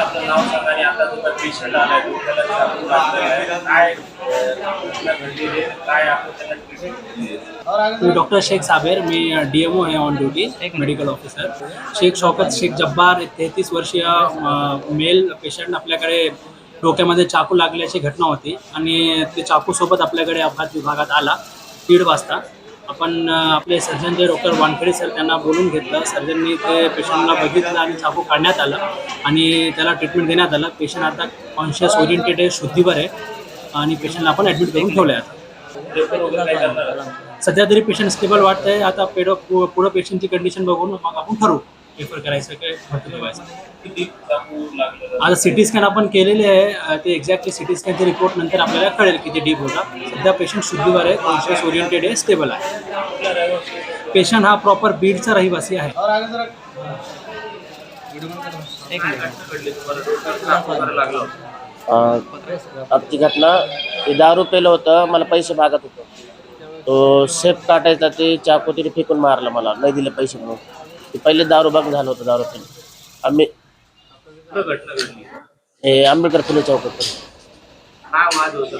आपलं नाव सांगा आणि आता तुम्हाला पेशंट आलाय त्याला काय काय आपण त्याला ट्रीटमेंट मी डॉक्टर शेख साबेर मी डी एम ओ आहे on duty medical officer Shaikh Shaukat Shaikh Jabbar तेहतीस वर्षीय मेल पेशंट आपल्याकडे डोक्यामध्ये चाकू लागल्याची घटना होती आणि ते चाकूसोबत आपल्याकडे अपघात विभागात आला दीड वाजता. आपण आपले सर्जन जे डॉक्टर वानखेडे सर त्यांना बोलून घेतलं. सर्जननी ते पेशंटला बघितलं आणि चाकू काढण्यात आलं. आणि त्याला ट्रीटमेंट देण्यात आलं. पेशंट आता कॉन्शियस ओरिएंटेड आहे शुद्धीवर आहे. आणि पेशंटला आपण ॲडमिट करून ठेवलं आहे सध्या तरी पेशंट स्टेबल वाटतंय. आता पेड पु- पुढं पेशंटची कंडिशन बघून मग आपण ठरवू. रेफर करायचं काय ठेवायचं किती आता सिटी स्कॅन आपण केलेले आहे. ते एक्झॅक्टली सिटी स्कॅनचे रिपोर्ट नंतर आपल्याला कळेल किती डीप होता. सध्या पेशंट शुद्धीवर आहे. कॉन्शियस ओरिएंटेड आहे. स्टेबल आहे. पेशंट हा प्रॉपर बीडचा रहिवासी आहे. आमची घटना ते दारू पेलं होतं. मला पैसे मागत होतं. तो सेफ काटायचा ते चाकू तिने फेकून मारलं मला. नाही दिले पैसे म्हणून. ते पहिले दारू झालं होतं दारू पिणं आम्ही घटना घडली हे आंबेडकर फुले चौकात काय वाद होता.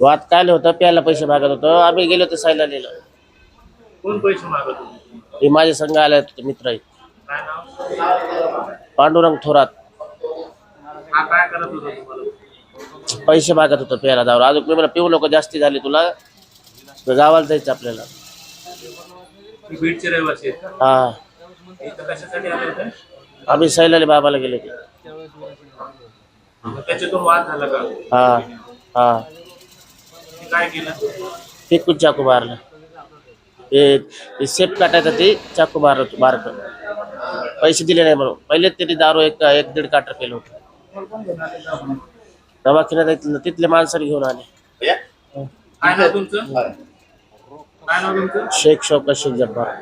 वाद काय होतं प्यायला पैसे मागत होतं. आम्ही गेलो होतो सायला लिहिलं कोण पैसे मागत होते हे माझे संघ आले होते मित्र आहेत. काय नाव पांडुरंग थोरात. हा काय करत होता तुम्हाला पैसे मागत होतं प्यायला दारू. अजून मी मला पिऊ नको जास्ती झाली तुला. तर गावाला जायचं आपल्याला. बीडचे रहिवासी आहेत का? हा. इथं कशासाठी आले होते? आम्ही सैलाली बाबाला गेले होते. मग त्याच्यातून वाद झाला का? हा हा. ते काय केलं? फेकून चाकू मारलं. ते ते सेफ काटायचं ते चाकू मारत मारत. पैसे दिले नाही म्हणून. पहिलेच त्यांनी दारू एक एक दीड काटर केलं होतं. दवाखान्यात तिथलं- माणसं घेऊन आले. काय तुमचं? काय नाव तुमचं शेख शौकत शेख जब्बार